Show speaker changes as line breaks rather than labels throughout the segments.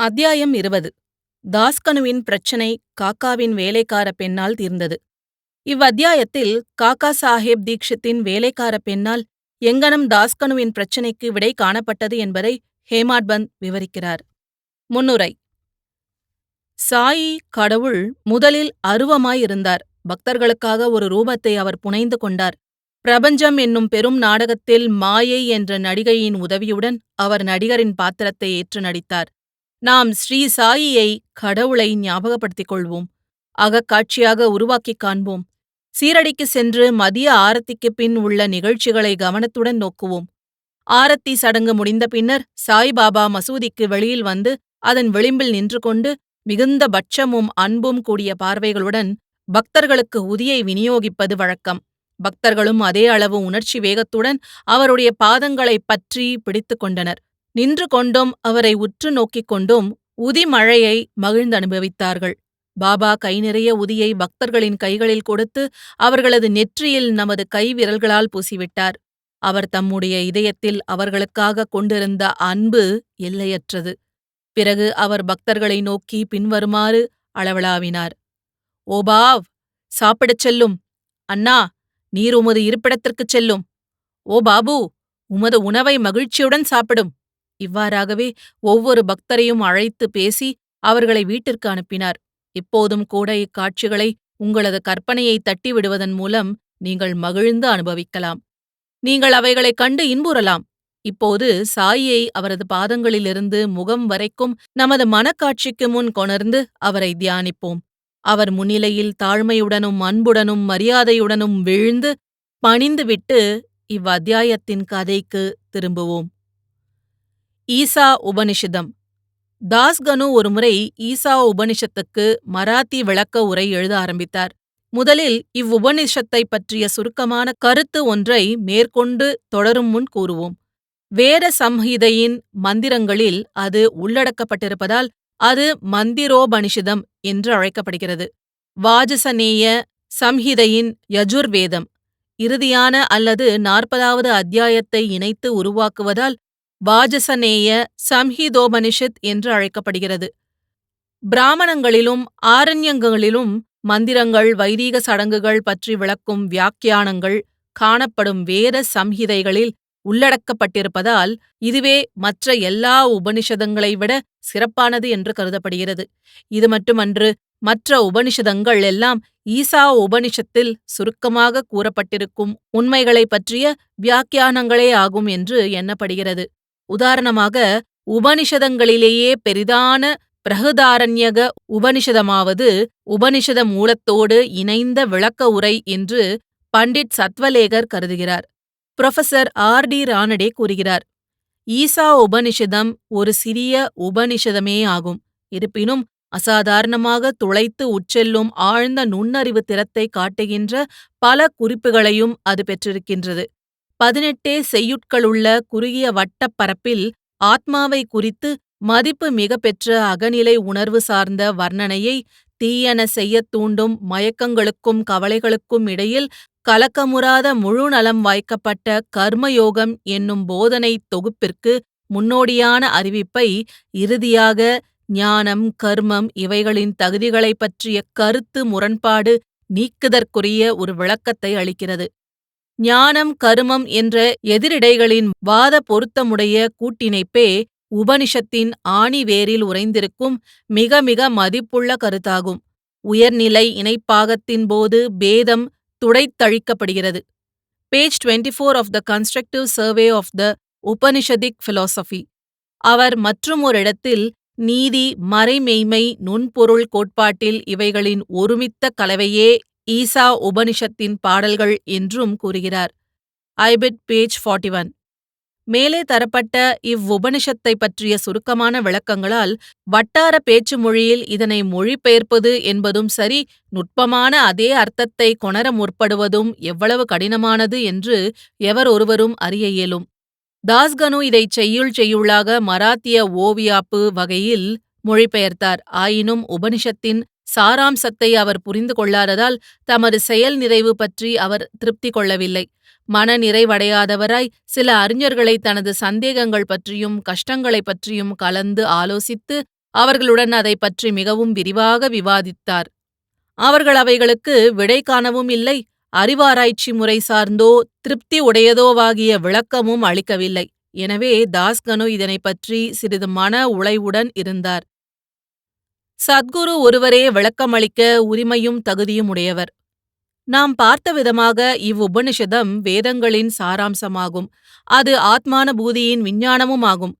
அத்தியாயம் இருபது. தாஸ்கனுவின் பிரச்சினை காக்காவின் வேலைக்கார பெண்ணால் தீர்ந்தது. இவ்வத்தியாயத்தில் காக்கா சாஹேப் தீக்ஷித்தின் வேலைக்கார பெண்ணால் எங்கனம் தாஸ்கனுவின் பிரச்சினைக்கு விடை காணப்பட்டது என்பதை ஹேமாட்பந்த் விவரிக்கிறார். முன்னுரை. சாயி கடவுள் முதலில் அருவமாயிருந்தார். பக்தர்களுக்காக ஒரு ரூபத்தை அவர் புனைந்து கொண்டார். பிரபஞ்சம் என்னும் பெரும் நாடகத்தில் மாயை என்ற நடிகையின் உதவியுடன் அவர் நடிகரின் பாத்திரத்தை ஏற்று நடித்தார். நாம் ஸ்ரீ சாயியை கடவுளை ஞாபகப்படுத்திக் கொள்வோம் அகக்காட்சியாக உருவாக்கிக் காண்போம். சீரடிக்கு சென்று மதிய ஆரத்திக்குப் பின் உள்ள நிகழ்ச்சிகளை கவனத்துடன் நோக்குவோம். ஆரத்தி சடங்கு முடிந்த பின்னர் சாய்பாபா மசூதிக்கு வெளியில் வந்து அதன் விளிம்பில் நின்று கொண்டு மிகுந்த பட்சமும் அன்பும் கூடிய பார்வைகளுடன் பக்தர்களுக்கு உதியை விநியோகிப்பது வழக்கம். பக்தர்களும் அதே அளவு உணர்ச்சி வேகத்துடன் அவருடைய பாதங்களைப் பற்றி பிடித்துக் கொண்டனர். நின்று கொண்டும் அவரை உற்று நோக்கிக் கொண்டும் உதி மழையை மகிழ்ந்தனுபவித்தார்கள். பாபா கை நிறைய உதியை பக்தர்களின் கைகளில் கொடுத்து அவர்களது நெற்றியில் நமது கை விரல்களால் பூசிவிட்டார். அவர் தம்முடைய இதயத்தில் அவர்களுக்காக கொண்டிருந்த அன்பு எல்லையற்றது. பிறகு அவர் பக்தர்களை நோக்கி பின்வருமாறு அளவளாவினார் ஓபாவ் சாப்பிடச் செல்லும். அண்ணா நீர் உமது இருப்பிடத்திற்குச் செல்லும். ஓ பாபு உமது உணவை மகிழ்ச்சியுடன் சாப்பிடும். இவ்வாறாகவே ஒவ்வொரு பக்தரையும் அழைத்து பேசி அவர்களை வீட்டிற்கு அனுப்பினார். இப்போதும் கூட இக்காட்சிகளை உங்களது கற்பனையை தட்டி விடுவதன் மூலம் நீங்கள் மகிழ்ந்து அனுபவிக்கலாம். நீங்கள் அவைகளைக் கண்டு இன்புறலாம். இப்போது சாயியை அவரது பாதங்களிலிருந்து முகம் வரைக்கும் நமது மனக்காட்சிக்கு முன் கொணர்ந்து அவரை தியானிப்போம். அவர் முன்னிலையில் தாழ்மையுடனும் அன்புடனும் மரியாதையுடனும் விழுந்து பணிந்துவிட்டு இவ்வத்தியாயத்தின் கதைக்கு திரும்புவோம். ஈசா உபனிஷதம் தாஸ்கனு ஒருமுறை ஈசா உபனிஷத்துக்கு மராத்தி விளக்க உரை எழுத ஆரம்பித்தார். முதலில் இவ்வுபனிஷத்தைப் பற்றிய சுருக்கமான கருத்து ஒன்றை மேற்கொண்டு தொடரும் முன் கூறுவோம். வேத சம்ஹிதையின் மந்திரங்களில் அது உள்ளடக்கப்பட்டிருப்பதால் அது மந்திரோபனிஷதம் என்று அழைக்கப்படுகிறது. வாஜசநேய சம்ஹிதையின் யஜுர்வேதம் இறுதியான அல்லது நாற்பதாவது அத்தியாயத்தை இணைத்து உருவாக்குவதால் வாஜசநேய சம்ஹிதோபனிஷத் என்று அழைக்கப்படுகிறது. பிராமணங்களிலும் ஆரண்யங்களிலும் மந்திரங்கள் வைதீக சடங்குகள் பற்றி விளக்கும் வியாக்கியானங்கள் காணப்படும் வேத சம்ஹிதைகளில் உள்ளடக்கப்பட்டிருப்பதால் இதுவே மற்ற எல்லா உபனிஷதங்களை விட சிறப்பானது என்று கருதப்படுகிறது. இது மட்டுமன்று மற்ற உபனிஷதங்கள் எல்லாம் ஈசா உபனிஷத்தில் சுருக்கமாக கூறப்பட்டிருக்கும் உண்மைகளைப் பற்றிய வியாக்கியானங்களே ஆகும் என்று எண்ணப்படுகிறது. உதாரணமாக உபனிஷதங்களிலேயே பெரிதான பிரஹதாரண்யக உபனிஷதமாவது உபனிஷத மூலத்தோடு இணைந்த விளக்க உரை என்று பண்டிட் சத்வலேகர் கருதுகிறார். புரொஃபசர் ஆர் டி ரானடே கூறுகிறார் ஈசா உபனிஷதம் ஒரு சிறிய உபனிஷதமே ஆகும். இருப்பினும் அசாதாரணமாக துளைத்து உட்செல்லும் ஆழ்ந்த நுண்ணறிவு திறத்தை காட்டுகின்ற பல குறிப்புகளையும் அது பெற்றிருக்கின்றது. பதினெட்டே செய்யுட்களுள்ள குறுகிய வட்டப் பரப்பில் ஆத்மாவை குறித்து மதிப்பு மிகப்பெற்ற அகநிலை உணர்வு சார்ந்த வர்ணனையை தீயன செய்யத் தூண்டும் மயக்கங்களுக்கும் கவலைகளுக்கும் இடையில் கலக்கமுறாத முழு நலம் வாய்க்கப்பட்ட கர்மயோகம் என்னும் போதனை தொகுப்பிற்கு முன்னோடியான அறிவிப்பை இறுதியாக ஞானம் கர்மம் இவைகளின் தகுதிகளைப் பற்றிய கருத்து முரண்பாடு நீக்குதற்குரிய ஒரு விளக்கத்தை அளிக்கிறது. ஞானம் கருமம் என்ற எதிரிடைகளின் வாத பொருத்தமுடைய கூட்டிணைப்பே உபனிஷத்தின் ஆணிவேரில் உறைந்திருக்கும் மிக மிக மதிப்புள்ள கருத்தாகும். உயர்நிலை இணைப்பாகத்தின் போது பேதம் துடைத்தழிக்கப்படுகிறது. Page twenty four of the constructive survey of the Upanishadic philosophy அவர் மற்றும் ஒரு இடத்தில் நீதி மறைமெய்மை நுண்பொருள் கோட்பாட்டில் இவைகளின் ஒருமித்த கலவையே ஈசா உபனிஷத்தின் பாடல்கள் என்றும் கூறுகிறார். Ibid page forty one. மேலே தரப்பட்ட இவ்வுபனிஷத்தைப் பற்றிய சுருக்கமான விளக்கங்களால் வட்டார பேச்சு மொழியில் இதனை மொழிபெயர்ப்பது என்பதும் சரி நுட்பமான அதே அர்த்தத்தை கொணர முற்படுவதும் எவ்வளவு கடினமானது என்று எவர் ஒருவரும் அறிய இயலும். தாஸ்கனு இதைச் செய்யுள் செய்யுளாக மராத்திய ஓவியாப்பு வகையில் மொழிபெயர்த்தார். ஆயினும் உபனிஷத்தின் சாராம்சத்தை அவர் புரிந்து கொள்ளாததால் தமது செயல் நிறைவு பற்றி அவர் திருப்தி கொள்ளவில்லை. மன நிறைவடையாதவராய் சில அறிஞர்களை தனது சந்தேகங்கள் பற்றியும் கஷ்டங்களைப் பற்றியும் கலந்து ஆலோசித்து அவர்களுடன் அதை பற்றி மிகவும் விரிவாக விவாதித்தார். அவர்கள் அவைகளுக்கு விடை காணவும் இல்லை அறிவாராய்ச்சி முறை சார்ந்தோ திருப்தி உடையதோவாகிய விளக்கமும் அளிக்கவில்லை. எனவே தாஸ்கனு இதனை பற்றி சிறிது மன உளைவுடன் இருந்தார். சத்குரு ஒருவரே விளக்கமளிக்க உரிமையும் தகுதியும் உடையவர். நாம் பார்த்த விதமாக இவ்வுபனிஷதம் வேதங்களின் சாராம்சமாகும். அது ஆத்மானபூதியின் விஞ்ஞானமுமாகும்.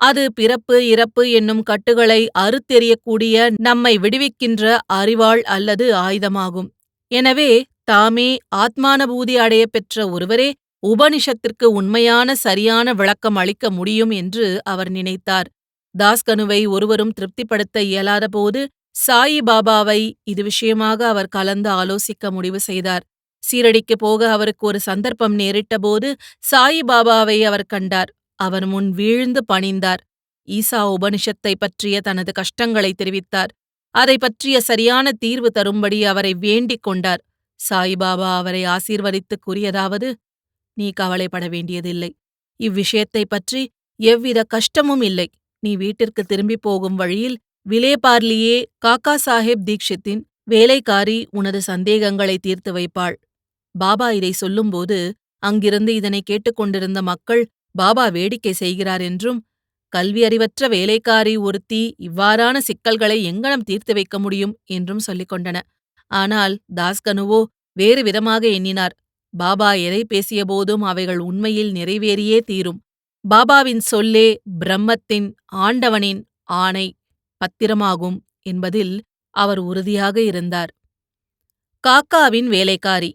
அது பிறப்பு இறப்பு என்னும் கட்டுகளை அறுத்தெறியக்கூடிய நம்மை விடுவிக்கின்ற அறிவாள் அல்லது ஆயுதமாகும். எனவே தாமே ஆத்மானபூதி அடைய பெற்ற ஒருவரே உபனிஷத்திற்கு உண்மையான சரியான விளக்கம் அளிக்க முடியும் என்று அவர் நினைத்தார். தாஸ்கனுவை ஒருவரும் திருப்திப்படுத்த இயலாதபோது சாயி பாபாவை இது விஷயமாக அவர் கலந்து ஆலோசிக்க முடிவு செய்தார். சீரடிக்கு போக அவருக்கு ஒரு சந்தர்ப்பம் நேரிட்டபோது சாயி பாபாவை அவர் கண்டார். அவர் முன் வீழ்ந்து பணிந்தார். ஈசா உபனிஷத்தை பற்றிய தனது கஷ்டங்களை தெரிவித்தார். அதை பற்றிய சரியான தீர்வு தரும்படி அவரை வேண்டிக் கொண்டார். சாயிபாபா அவரை ஆசீர்வதித்து கூறியதாவது நீ கவலைப்பட வேண்டியதில்லை. இவ்விஷயத்தைப் பற்றி எவ்வித கஷ்டமும் இல்லை. நீ வீட்டிற்கு திரும்பிப் போகும் வழியில் விலேபார்லியே காக்கா சாஹேப் தீக்ஷித்தின் வேலைக்காரி உனது சந்தேகங்களை தீர்த்து வைப்பாள். பாபா இதை சொல்லும்போது அங்கிருந்து இதனை கேட்டுக்கொண்டிருந்த மக்கள் பாபா வேடிக்கை செய்கிறார் என்றும் கல்வி அறிவற்ற வேலைக்காரி ஒருத்தி இவ்வாறான சிக்கல்களை எங்கனம் தீர்த்து வைக்க முடியும் என்றும் சொல்லிக் கொண்டன. ஆனால் தாஸ்கனுவோ வேறு விதமாக எண்ணினார். பாபா எதை பேசியபோதும் அவைகள் உண்மையில் நிறைவேறியே தீரும். பாபாவின் சொல்லே பிரம்மத்தின் ஆண்டவனின் ஆணை பத்திரமாகும் என்பதில் அவர் உறுதியாக இருந்தார். காக்காவின் வேலைக்காரி.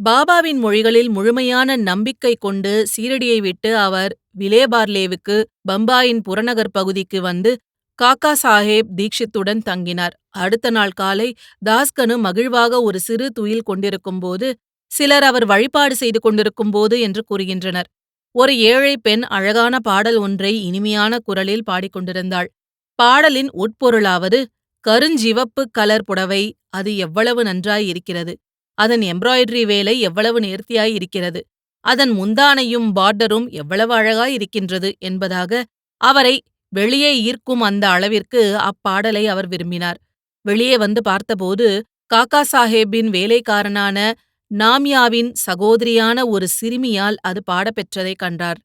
பாபாவின் மொழிகளில் முழுமையான நம்பிக்கை கொண்டு சீரடியை விட்டு அவர் விலேபார்லேவுக்கு பம்பாயின் புறநகர் பகுதிக்கு வந்து காக்கா சாஹேப் தீக்ஷித்துடன் தங்கினார். அடுத்த நாள் காலை தாஸ்கனு மகிழ்வாக ஒரு சிறு துயில் கொண்டிருக்கும்போது சிலர் அவர் வழிபாடு செய்து கொண்டிருக்கும்போது என்று கூறுகின்றனர். ஒரு ஏழை பெண் அழகான பாடல் ஒன்றை இனிமையான குரலில் பாடிக்கொண்டிருந்தாள். பாடலின் உட்பொருளாவது கருஞ்சிவப்பு கலர் புடவை. அது எவ்வளவு நன்றாய் இருக்கிறது. அதன் எம்ப்ராய்டரி வேலை எவ்வளவு நேர்த்தியாய் இருக்கிறது. அதன் முந்தானையும் பார்டரும் எவ்வளவு அழகாய் இருக்கின்றது என்பதாக அவரை வெளியே ஈர்க்கும் அந்த அளவிற்கு அப்பாடலை அவர் விரும்பினார். வெளியே வந்து பார்த்தபோது காக்கா சாஹேப்பின் வேலைக்காரனான நாமியாவின் சகோதரியான ஒரு சிறுமியால் அது பாடப்பெற்றதைக் கண்டார்.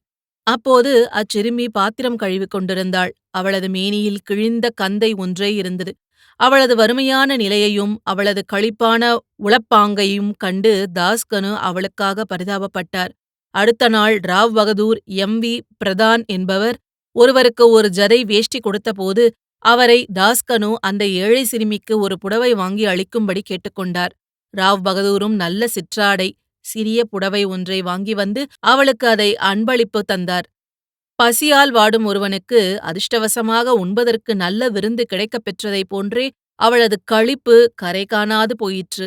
அப்போது அச்சிறுமி பாத்திரம் கழுவிக் கொண்டிருந்தாள். அவளது மேனியில் கிழிந்த கந்தை ஒன்றே இருந்தது. அவளது வறுமையான நிலையையும் அவளது களிப்பான உளப்பாங்கையும் கண்டு தாஸ்கனு அவளுக்காக பரிதாபப்பட்டார். அடுத்த நாள் ராவ் பகதூர் எம். வி. பிரதான் என்பவர் ஒருவருக்கு ஒரு ஜதை வேஷ்டி கொடுத்தபோது அவரை தாஸ்கனு அந்த ஏழை சிறுமிக்கு ஒரு புடவை வாங்கி அளிக்கும்படி கேட்டுக்கொண்டார் ராவ் பகதூரும் நல்ல சிற்றாடை சிறிய புடவை ஒன்றை வாங்கி வந்து அவளுக்கு அதை அன்பளிப்பு தந்தார். பசியால் வாடும் ஒருவனுக்கு அதிர்ஷ்டவசமாக உண்பதற்கு நல்ல விருந்து கிடைக்கப் பெற்றதைப் போன்றே அவளது களிப்பு கரை காணாது போயிற்று.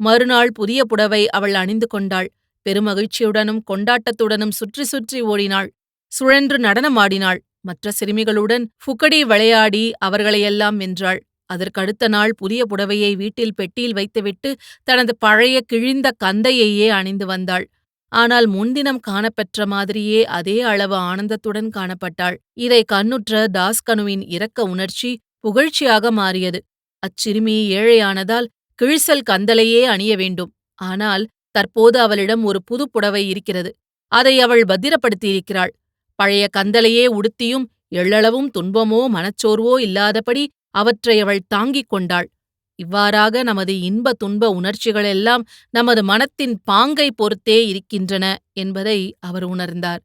மறுநாள் புதிய புடவை அவள் அணிந்து கொண்டாள். பெருமகிழ்ச்சியுடனும் கொண்டாட்டத்துடனும் சுற்றி சுற்றி ஓடினாள். சுழன்று நடனமாடினாள். மற்ற சிறுமிகளுடன் ஃபுக்கடி விளையாடி அவர்களையெல்லாம் வென்றாள். அதற்கடுத்த நாள் புதிய புடவையை வீட்டில் பெட்டியில் வைத்துவிட்டு தனது பழைய கிழிந்த கந்தையையே அணிந்து வந்தாள். ஆனால் முன்தினம் காணப்பெற்ற மாதிரியே அதே அளவு ஆனந்தத்துடன் காணப்பட்டாள். இதை கண்ணுற்ற தாஸ்கனுவின் இரக்க உணர்ச்சி புகழ்ச்சியாக மாறியது. அச்சிறுமி ஏழையானதால் கிழிசல் கந்தலையே அணிய வேண்டும். ஆனால் தற்போது அவளிடம் ஒரு புது புடவை இருக்கிறது. அதை அவள் பத்திரப்படுத்தியிருக்கிறாள். பழைய கந்தலையே உடுத்தியும் எள்ளளவும் துன்பமோ மனச்சோர்வோ இல்லாதபடி அவற்றை அவள் தாங்கிக் கொண்டாள். இவ்வாறாக நமது இன்ப துன்ப உணர்ச்சிகளெல்லாம் நமது மனத்தின் பாங்கை பொறுத்தே இருக்கின்றன என்பதை அவர் உணர்ந்தார்.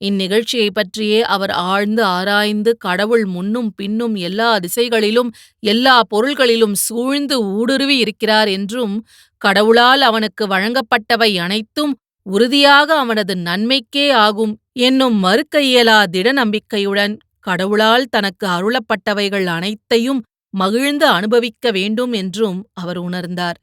இந்நிகழ்ச்சியைப் பற்றியே அவர் ஆழ்ந்து ஆராய்ந்து கடவுள் முன்னும் பின்னும் எல்லா திசைகளிலும் எல்லா பொருள்களிலும் சூழ்ந்து ஊடுருவி இருக்கிறார் என்றும் கடவுளால் அவனுக்கு வழங்கப்பட்டவை அனைத்தும் உறுதியாக அவனது நன்மைக்கே ஆகும் என்னும் மறுக்க இயலா திட நம்பிக்கையுடன் கடவுளால் தனக்கு அருளப்பட்டவைகள் அனைத்தையும் மகிழ்ந்து அனுபவிக்க வேண்டும் என்றும் அவர் உணர்ந்தார்.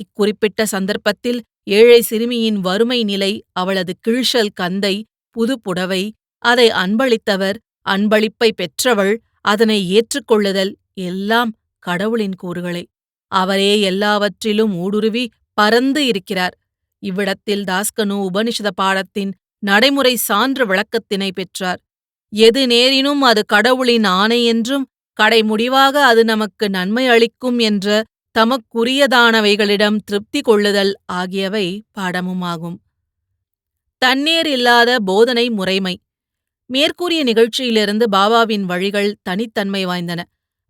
இக்குறிப்பிட்ட சந்தர்ப்பத்தில் ஏழை சிறுமியின் வறுமை நிலை அவளது கிழ்ஷல் கந்தை புது புடவை அதை அன்பளித்தவர் அன்பளிப்பை பெற்றவள் அதனை ஏற்றுக்கொள்ளுதல் எல்லாம் கடவுளின் கூறுகளே. அவரே எல்லாவற்றிலும் ஊடுருவி பறந்து இருக்கிறார். இவ்விடத்தில் தாஸ்கனு உபனிஷத பாடத்தின் நடைமுறை சான்று விளக்கத்தினை பெற்றார். எது நேரினும் அது கடவுளின் ஆணை என்றும் கடைமுடிவாக அது நமக்கு நன்மை அளிக்கும் என்ற தமக்குரியதானவைகளிடம் திருப்தி கொள்ளுதல் ஆகியவை பாடமுமாகும். தண்ணீர் இல்லாத போதனை முறைமை. மேற்கூறிய நிகழ்ச்சியிலிருந்து பாபாவின் வழிகள் தனித்தன்மை வாய்ந்தன.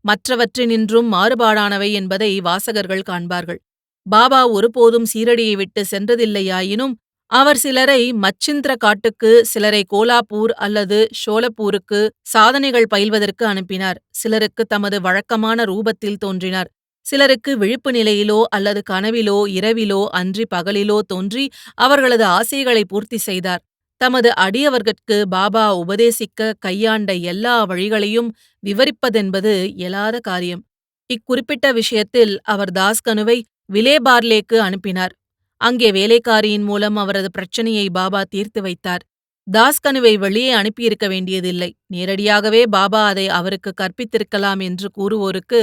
மற்றவற்றினின்றும் மாறுபாடானவை என்பதை வாசகர்கள் காண்பார்கள். பாபா ஒருபோதும் சீரடியை விட்டு சென்றதில்லையாயினும் அவர் சிலரை மச்சிந்திர காட்டுக்கு சிலரை கோலாப்பூர் அல்லது ஷோலப்பூருக்கு சாதனைகள் பயில்வதற்கு அனுப்பினார். சிலருக்கு தமது வழக்கமான ரூபத்தில் தோன்றினார். சிலருக்கு விழிப்பு நிலையிலோ அல்லது கனவிலோ இரவிலோ அன்றி பகலிலோ தோன்றி அவர்களது ஆசைகளை பூர்த்தி செய்தார். தமது அடியவர்கட்கு பாபா உபதேசிக்க கையாண்ட எல்லா வழிகளையும் விவரிப்பதென்பது இயலாத காரியம். இக்குறிப்பிட்ட விஷயத்தில் அவர் தாஸ்கனுவை விலேபார்லேக்கு அனுப்பினார். அங்கே வேலைக்காரியின் மூலம் அவரது பிரச்சனையை பாபா தீர்த்து வைத்தார். தாஸ்கனுவை வெளியே அனுப்பியிருக்க வேண்டியதில்லை. நேரடியாகவே பாபா அதை அவருக்கு கற்பித்திருக்கலாம் என்று கூறுவோருக்கு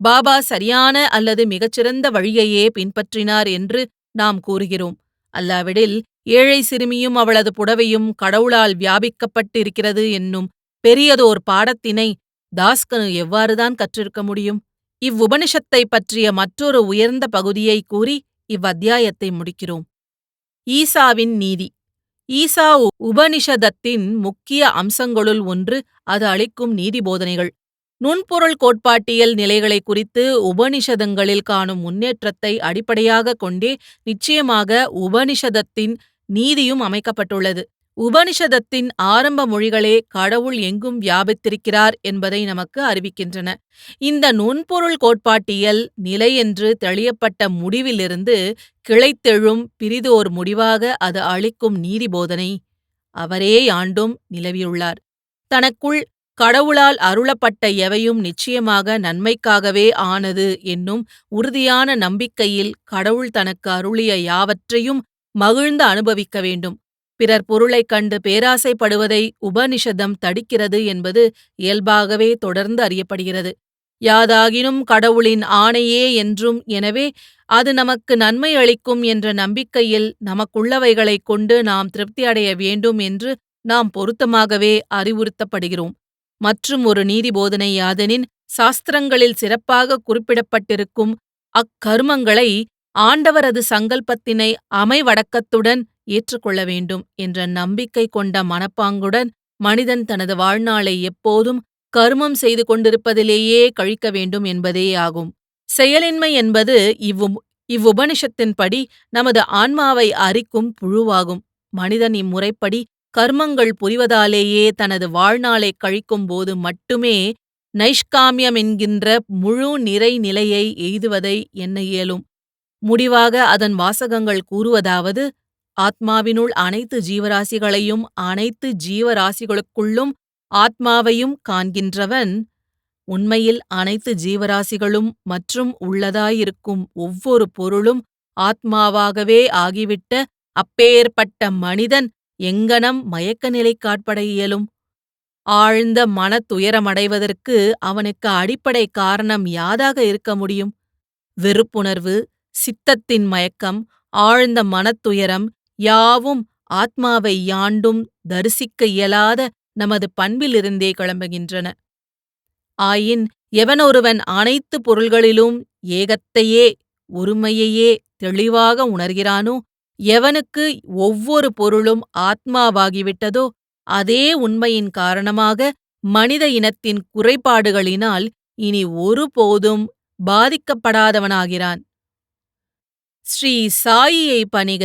பாபா சரியான அல்லது மிகச்சிறந்த வழியையே பின்பற்றினார் என்று நாம் கூறுகிறோம். அல்லாவிடில் ஏழை சிறுமியும் அவளது புடவையும் கடவுளால் வியாபிக்கப்பட்டிருக்கிறது என்னும் பெரியதோர் பாடத்தினை தாஸ்கனு எவ்வாறுதான் கற்றிருக்க முடியும்? இவ்வுபனிஷத்தை பற்றிய மற்றொரு உயர்ந்த பகுதியை கூறி இவ்வத்தியாயத்தை முடிக்கிறோம். ஈசாவின் நீதி. ஈசா உபனிஷதத்தின் முக்கிய அம்சங்களுள் ஒன்று அது அளிக்கும் நீதி போதனைகள் நுண்பொருள் கோட்பாட்டியல் நிலைகளை குறித்து உபனிஷதங்களில் காணும் முன்னேற்றத்தை அடிப்படையாக கொண்டே நிச்சயமாக உபனிஷதத்தின் நீதியும் அமைக்கப்பட்டுள்ளது. உபனிஷதத்தின் ஆரம்ப மொழிகளே கடவுள் எங்கும் வியாபித்திருக்கிறார் என்பதை நமக்கு அறிவிக்கின்றன. இந்த நுண்பொருள் கோட்பாட்டியல் நிலை என்று தெளியப்பட்ட முடிவிலிருந்து கிளைத்தெழும் பிரிதோர் முடிவாக அது அளிக்கும் நீதிபோதனை அவரே ஆண்டும் நிலவியுள்ளார். தனக்குள் கடவுளால் அருளப்பட்ட எவையும் நிச்சயமாக நன்மைக்காகவே ஆனது என்னும் உறுதியான நம்பிக்கையில் கடவுள் தனக்கு அருளிய யாவற்றையும் மகிழ்ந்து அனுபவிக்க வேண்டும். பிறர் பொருளைக் கண்டு பேராசைப்படுவதை உபனிஷதம் தடிக்கிறது என்பது இயல்பாகவே தொடர்ந்து அறியப்படுகிறது. யாதாகினும் கடவுளின் ஆணையே என்றும் எனவே அது நமக்கு நன்மை அளிக்கும் என்ற நம்பிக்கையில் நமக்குள்ளவைகளைக் கொண்டு நாம் திருப்தியடைய வேண்டும் என்று நாம் பொருத்தமாகவே அறிவுறுத்தப்படுகிறோம். மற்றும் ஒரு நீதி போதனை யாதெனின் சாஸ்திரங்களில் சிறப்பாக குறிப்பிடப்பட்டிருக்கும் அக்கர்மங்களை ஆண்டவரது சங்கல்பத்தினை அமைவடக்கத்துடன் ஏற்றுக்கொள்ள வேண்டும் என்ற நம்பிக்கை கொண்ட மனப்பாங்குடன் மனிதன் தனது வாழ்நாளை எப்போதும் கருமம் செய்து கொண்டிருப்பதிலேயே கழிக்க வேண்டும் என்பதேயாகும் செயலின்மை என்பது இவ்வு இவ்வுபனிஷத்தின்படி நமது ஆன்மாவை அரிக்கும் புழுவாகும். மனிதன் இம்முறைப்படி கர்மங்கள் புரிவதாலேயே தனது வாழ்நாளை கழிக்கும் போது மட்டுமே நைஷ்காமியம் என்கின்ற முழு நிறை நிலையை எய்துவதை எண்ண இயலும். முடிவாக அதன் வாசகங்கள் கூறுவதாவது ஆத்மாவினுள் அனைத்து ஜீவராசிகளையும் அனைத்து ஜீவராசிகளுக்குள்ளும் ஆத்மாவையும் காண்கின்றவன் உண்மையில் அனைத்து ஜீவராசிகளும் மற்றும் உள்ளதாயிருக்கும் ஒவ்வொரு பொருளும் ஆத்மாவாகவே ஆகிவிட்ட அப்பேற்பட்ட மனிதன் எங்கனம் மயக்க நிலை காட்பட இயலும். ஆழ்ந்த மனத் துயரமடைவதற்கு அவனுக்கு அடிப்படை காரணம் யாதாக இருக்க முடியும்? வெறுப்புணர்வு சித்தத்தின் மயக்கம் ஆழ்ந்த மனத்துயரம் யாவும் ஆத்மாவை யாண்டும் தரிசிக்க இயலாத நமது பண்பிலிருந்தே கிளம்புகின்றன. ஆயின் எவனொருவன் அனைத்து பொருள்களிலும் ஏகத்தையே ஒருமையையே தெளிவாக உணர்கிறானோ எவனுக்கு ஒவ்வொரு பொருளும் ஆத்மாவாகிவிட்டதோ அதே உண்மையின் காரணமாக மனித இனத்தின் குறைபாடுகளினால் இனி ஒருபோதும் பாதிக்கப்படாதவனாகிறான். ஸ்ரீ சாயியை பணிக